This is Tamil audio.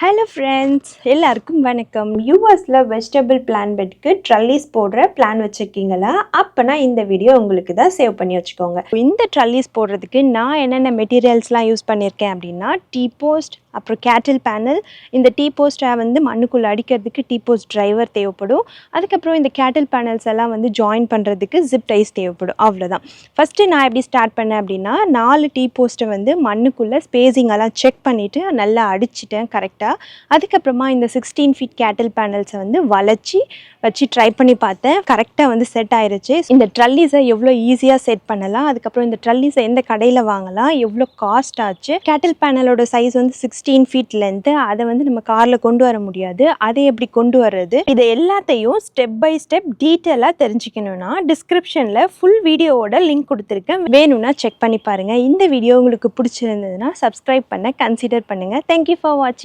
ஹலோ ஃப்ரெண்ட்ஸ் எல்லாருக்கும் வணக்கம். யூஎஸில் வெஜிடபிள் பிளான் பெட்க்கு ட்ரல்லிஸ் போடுற பிளான் வச்சுருக்கீங்களா? அப்போனா இந்த வீடியோ உங்களுக்கு தான் சேவ் பண்ணி வச்சுக்கோங்க. இந்த ட்ரல்லிஸ் போடுறதுக்கு நான் என்னென்ன மெட்டீரியல்ஸ்லாம் யூஸ் பண்ணியிருக்கேன் அப்படின்னா டீ போஸ்ட் அப்புறம் கேட்டில் பேனல் இந்த டீ போஸ்ட்டை வந்து மண்ணுக்குள்ளே அடிக்கிறதுக்கு டீ போஸ்ட் டிரைவர் தேவைப்படும். அதுக்கப்புறம் இந்த கேட்டில் பேனல்ஸ் எல்லாம் வந்து ஜாயின் பண்ணுறதுக்கு ஜிப் டைஸ் தேவைப்படும். அவ்வளோதான் ஃபஸ்ட்டு நான் எப்படி ஸ்டார்ட் பண்ணேன் அப்படின்னா நாலு டீ போஸ்ட்டை வந்து மண்ணுக்குள்ளே ஸ்பேசிங்கெல்லாம் செக் பண்ணிவிட்டு நல்லா அடிச்சிட்டேன் கரெக்டாக அதுக்கப்புறமா இந்த சிக்ஸ்டீன் ஃபீட் கேட்டில் பேனல்ஸை வந்து வளைச்சி வச்சு ட்ரை பண்ணி பார்த்தேன். கரெக்டாக வந்து செட் ஆயிருச்சு. இந்த ட்ரல்லிஸை எவ்வளோ ஈஸியாக செட் பண்ணலாம். அதுக்கப்புறம் இந்த ட்ரல்லிஸை எந்த கடையில் வாங்கலாம்? எவ்வளோ காஸ்ட் ஆச்சு? கேட்டில் பேனலோட சைஸ் வந்து சிக்ஸ்டீன் ஃபீட் லென்த்து அதை வந்து நம்ம காரில் கொண்டு வர முடியாது. அதை எப்படி கொண்டு வர்றது? இது எல்லாத்தையும் ஸ்டெப் பை ஸ்டெப் டீட்டெயிலாக தெரிஞ்சுக்கணும்னா டிஸ்கிரிப்ஷனில் ஃபுல் வீடியோவோட லிங்க் கொடுத்துருக்கேன். வேணும்னா செக் பண்ணி பாருங்கள் இந்த வீடியோ உங்களுக்கு பிடிச்சிருந்ததுன்னா சப்ஸ்கிரைப் பண்ண கன்சிடர் பண்ணுங்கள் தேங்க்யூ ஃபார் வாட்சிங்